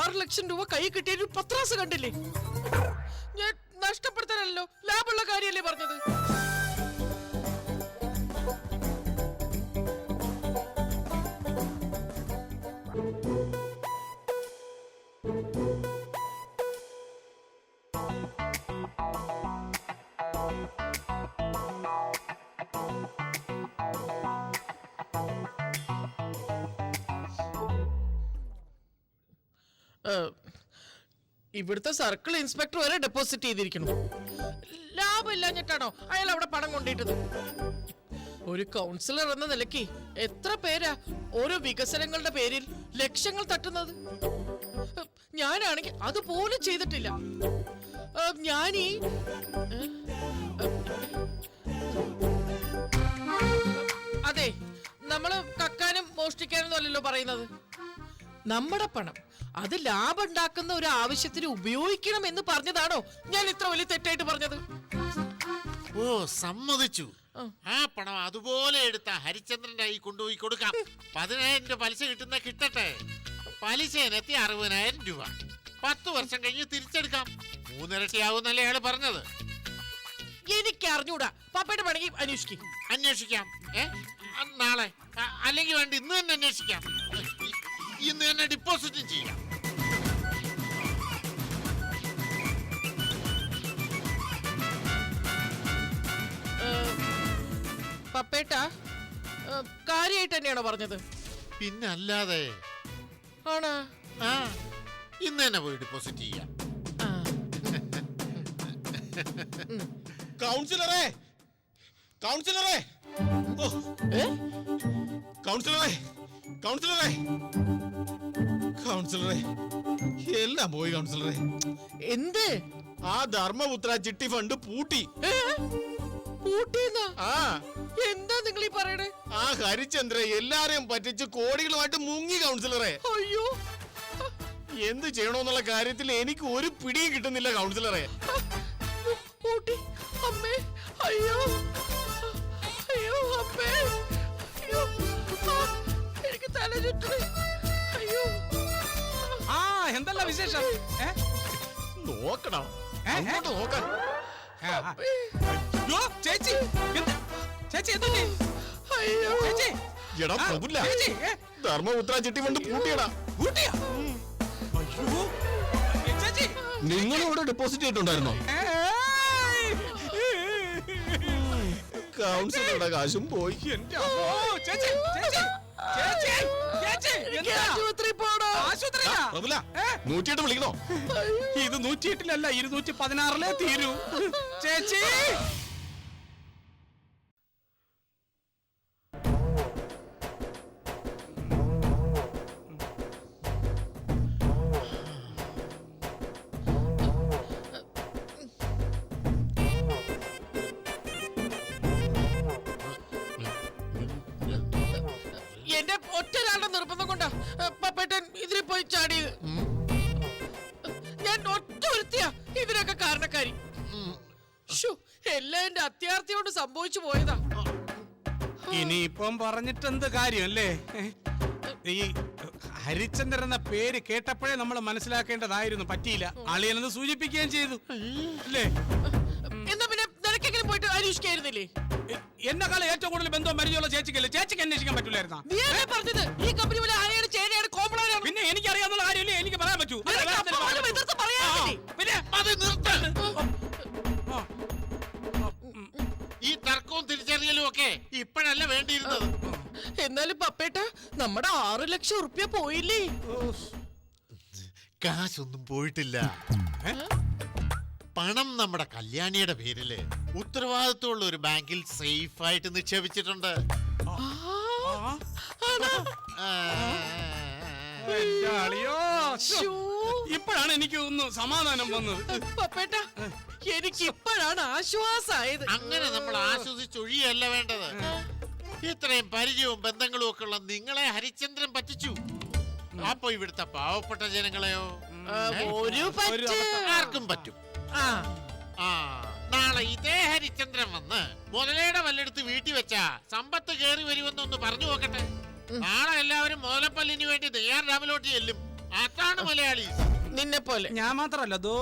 ആറ് ലക്ഷം രൂപ കൈ കിട്ടിയ ഒരു പത്രാസ് കണ്ടില്ലേ? ഞാൻ നഷ്ടപ്പെടുത്താനല്ലോ ലാഭമുള്ള കാര്യല്ലേ പറഞ്ഞത്? ഇവിടുത്തെ സർക്കിൾ ഇൻസ്പെക്ടർ വരെ ഡെപ്പോസിറ്റ് ചെയ്തിരിക്കുന്നു. ലാഭമില്ലാഞ്ഞിട്ടാണോ അയാൾ അവിടെ പണം കൊണ്ടിട്ടത്? ഒരു കൗൺസിലർ എന്ന നിലയ്ക്ക് എത്ര പേരാ ഓരോ വികസനങ്ങളുടെ പേരിൽ ലക്ഷങ്ങൾ തട്ടുന്നത്? ഞാനാണെങ്കിൽ അതുപോലും ചെയ്തിട്ടില്ല. ഞാനീ അതെ നമ്മൾ കക്കാനും മോഷ്ടിക്കാനും അല്ലല്ലോ പറയുന്നത്. നമ്മുടെ പണം അത് ലാഭം ഉണ്ടാക്കുന്ന ഒരു ആവശ്യത്തിന് ഉപയോഗിക്കണം എന്ന് പറഞ്ഞതാണോ ഞാൻ ഇത്ര വലിയ തെറ്റായിട്ട് പറഞ്ഞത്? ഓ സമ്മതിച്ചു. ആ. പണം അതുപോലെ എടുത്ത ഹരിചന്ദ്രന്റെ കൈ കൊണ്ടുപോയി കൊടുക്കാം. പതിനായിരം രൂപ പലിശ കിട്ടുന്ന കിട്ടട്ടെ. പലിശ ഇനത്തി അറുപതിനായിരം രൂപ. പത്ത് വർഷം കഴിഞ്ഞ് തിരിച്ചെടുക്കാം. മൂന്നിരട്ടിയാവുന്നല്ലേ അയാൾ പറഞ്ഞത്. എനിക്ക് അറിഞ്ഞൂടാ പപ്പയുടെ പണി അന്വേഷിക്കും. അന്വേഷിക്കാം. ഏ? നാളെ. അല്ലെങ്കിൽ വേണ്ട ഇന്ന് തന്നെ അന്വേഷിക്കാം. ഇന്ന് തന്നെ ഡിപ്പോസിറ്റും ചെയ്യാം. പപ്പേട്ട കാര്യമായിട്ട് തന്നെയാണോ പറഞ്ഞത്? പിന്നെ അല്ലാതെ ആണാ? ആ ഇന്ന് തന്നെ പോയി ഡിപ്പോസിറ്റ് ചെയ്യാം. കൗൺസിലറേ കൗൺസിലറേ. കൗൺസിലറെ കൗൺസിലറെ. കൗൺസിലറെ എല്ലാം പോയി കൗൺസിലറെ. എന്ത്? ആ ധർമ്മപുത്ര ചിട്ടി ഫണ്ട് പൂട്ടി. ഏ? ആ. എന്താ നിങ്ങൾ ഈ പറയണേ? ആ ഹരിചന്ദ്ര എല്ലാരെയും പറ്റിച്ച് കോടികളുമായിട്ട് മുങ്ങി കൗൺസിലറെ. അയ്യോ. എന്ത് ചെയ്യണമെന്നുള്ള കാര്യത്തിൽ എനിക്ക് ഒരു പിടിയും കിട്ടുന്നില്ല കൗൺസിലറെ. പൂട്ടി. അമ്മേ അയ്യോ. അയ്യോ അമ്മേ. അയ്യോ. ആ, എനിക്ക് തല ചുറ്റണേ അയ്യോ. ആ എന്തല്ല വിശേഷം? ഏ? നോക്കണം ഏ? അങ്ങോട്ട് നോക്കാൻ ആ, ആ. അയ്യോ, ചേച്ചി. എന്ത്? ചേച്ചി എന്ത് പറ്റി? അയ്യോ. ചേച്ചി. എടാ ആ, പ്രഭുല്ല. ചേച്ചി ഏ, ധർമ്മപുത്ര ചിട്ടി കൊണ്ട് പൂട്ടിയടാ. ഊട്ടിയോ? അയ്യോ, ഏ, ചേച്ചി. ഇവിടെ ഡെപ്പോസിറ്റ് ചെയ്തിട്ടുണ്ടായിരുന്നോ? ഏയ്. കൗൺസിലറുടെ കാശും പോയി. എന്റെ അമ്മോ, ചേച്ചി ചേച്ചി ചേച്ചി ചേച്ചി എനിക്ക് എന്താ? ആശുപത്രി പോണോ. ആശുപത്രിയിലാ? പ്രഭുല ഏ? നൂറ്റിയെട്ട് വിളിക്കണോ? ഇത് നൂറ്റിയെട്ടിലല്ല ഇരുന്നൂറ്റി പതിനാറിലേ തീരൂ. ചേച്ചി. ഇതിനൊക്കെ കാരണക്കാരി. എല്ലാം എന്റെ അത്യാർത്ഥി കൊണ്ട് സംഭവിച്ചു പോയതാ. ഇനിയിപ്പം പറഞ്ഞിട്ടെന്ത് കാര്യം അല്ലേ ഈ ഹരിചന്ദ്രൻ എന്ന പേര് കേട്ടപ്പോഴേ നമ്മൾ മനസ്സിലാക്കേണ്ടതായിരുന്നു. പറ്റിയില്ല. അളിയനെന്ന് സൂചിപ്പിക്കുകയും ചെയ്തു. അല്ലേ? എന്നാ പിന്നെ നിനക്കെങ്കിലും പോയിട്ട് അന്വേഷിക്കായിരുന്നില്ലേ എന്നെക്കാളും ഏറ്റവും കൂടുതൽ ബന്ധം പരിചയമുള്ള ചേച്ചിക്കല്ലേ? ചേച്ചിക്ക് അന്വേഷിക്കാൻ പറ്റൂലായിരുന്നാ നീ അല്ലേ പറഞ്ഞത്? ഈ കമ്പനി പോലെ എന്നാലും പപ്പേട്ട നമ്മുടെ ആറ് ലക്ഷം ഉറുപ്യ പോയില്ലേ? കാശൊന്നും പോയിട്ടില്ല. പണം നമ്മുടെ കല്യാണിയുടെ പേരിൽ ഉത്തരവാദിത്വമുള്ള ഒരു ബാങ്കിൽ സേഫ് ആയിട്ട് നിക്ഷേപിച്ചിട്ടുണ്ട്. ഇപ്പോഴാണ് എനിക്ക് ഒന്ന് സമാധാനം വന്നത്. പപ്പേട്ട എനിക്ക് ഇപ്പോഴാണ് ആശ്വാസായത്. അങ്ങനെ നമ്മൾ ആശ്വസിച്ചൊഴിയല്ല വേണ്ടത്. ഇത്രയും പരിചയവും ബന്ധങ്ങളും ഒക്കെ ഉള്ള നിങ്ങളെ ഹരിചന്ദ്രൻ പറ്റിച്ചു. അപ്പൊ ഇവിടുത്തെ പാവപ്പെട്ട ജനങ്ങളെയോ? ഒരു ആർക്കും പറ്റും. ആ. നാളെ ഇതേ ഹരിചന്ദ്രൻ വന്ന് മുതലയുടെ വല്ലെടുത്ത് വീട്ടിൽ വെച്ചാ സമ്പത്ത് കയറി വരുമെന്നൊന്ന് പറഞ്ഞു നോക്കട്ടെ. നാളെ എല്ലാവരും മുതലപ്പല്ലിന് വേണ്ടി നെയ്യാർ രാമലോട്ട് ചെല്ലും. അതാണ് മലയാളി. നിന്നെ പോലെ ഞാൻ മാത്രല്ല ദോ